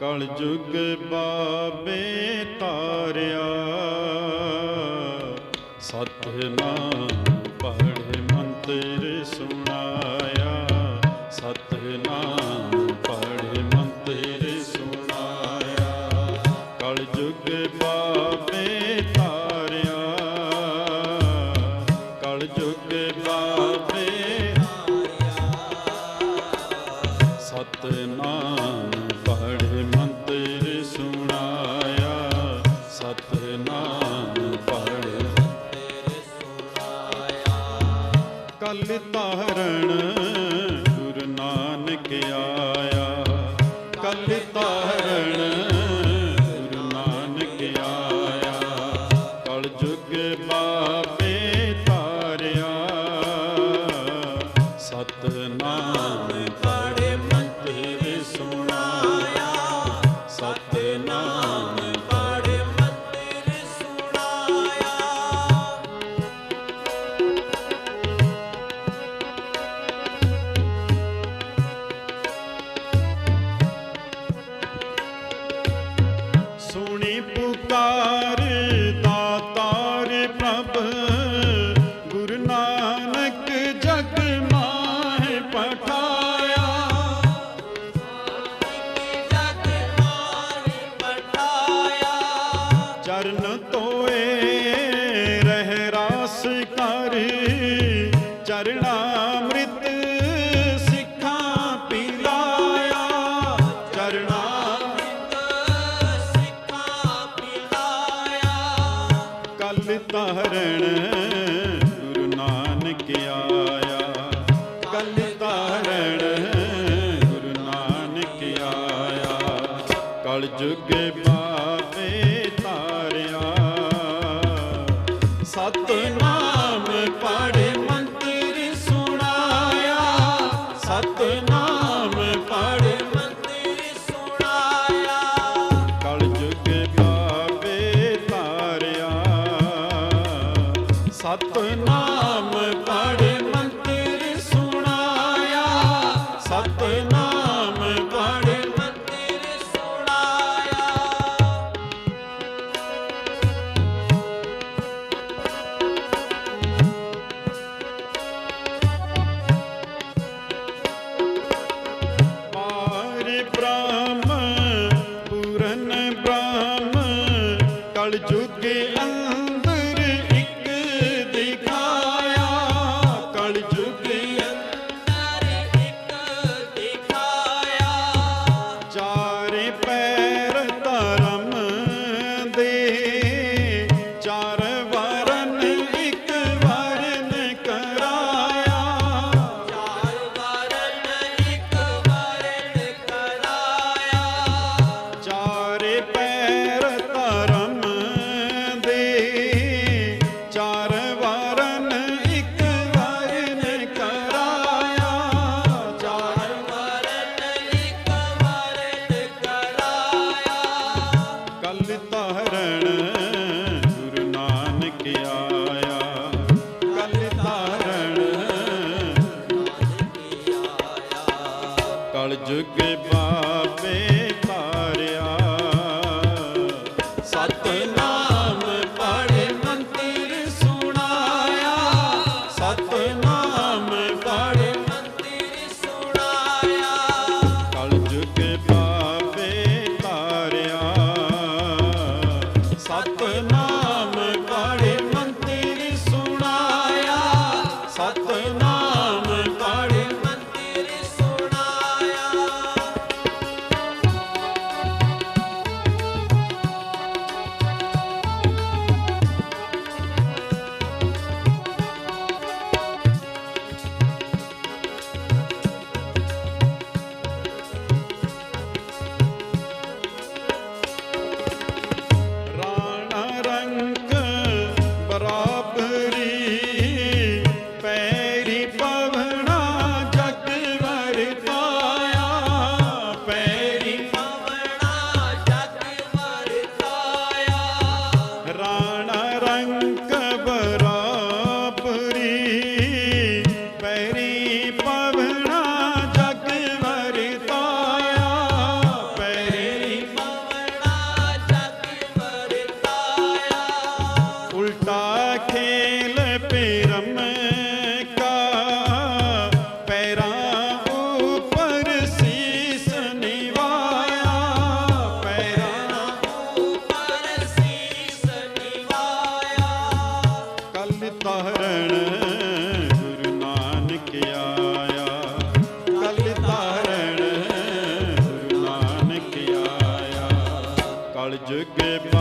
ਕਲ ਜੁਗ ਬਾਬੇ ਤਾਰਿਆ। ਸਤਨਾਮ ਪੜ੍ਹ ਮੰਤਰ ਸੁਣਾਇਆ। ਸਤਨਾਮ ਪੜ੍ਹ ਮੰਤਰ ਸੁਣਾਇਆ। ਕਲ ਜੁਗ ਬਾਬੇ ਤਾਰਿਆ। ਕਲ ਜੁਗ ਬਾਬੇ ਸਤਨਾਮ ਕਲ ਤਾਰਨ ਗੁਰੂ ਨਾਨਕ ਆਇਆ। ਤੋਏ ਰਹਿ ਰਾਸ ਕਰ ਚਰਣਾਮ੍ਰਿਤ ਸਿੱਖਾਂ ਪਿਲਾਇਆ। ਚਰਣਾਮ੍ਰਿਤ ਸਿੱਖਾਂ ਪਿਲਾਇਆ। ਕਲ ਤਾਰਣ ਗੁਰੂ ਨਾਨਕ ਆਇਆ। ਕਲ ਤਾਰਣ ਗੁਰੂ ਨਾਨਕ ਆਇਆ। ਕਲ ਜੁਗ ਬਾਬੇ ਸਤਨਾਮ ਜੁਗ ਬਾਬੇ ਕਲ ਜੁਗ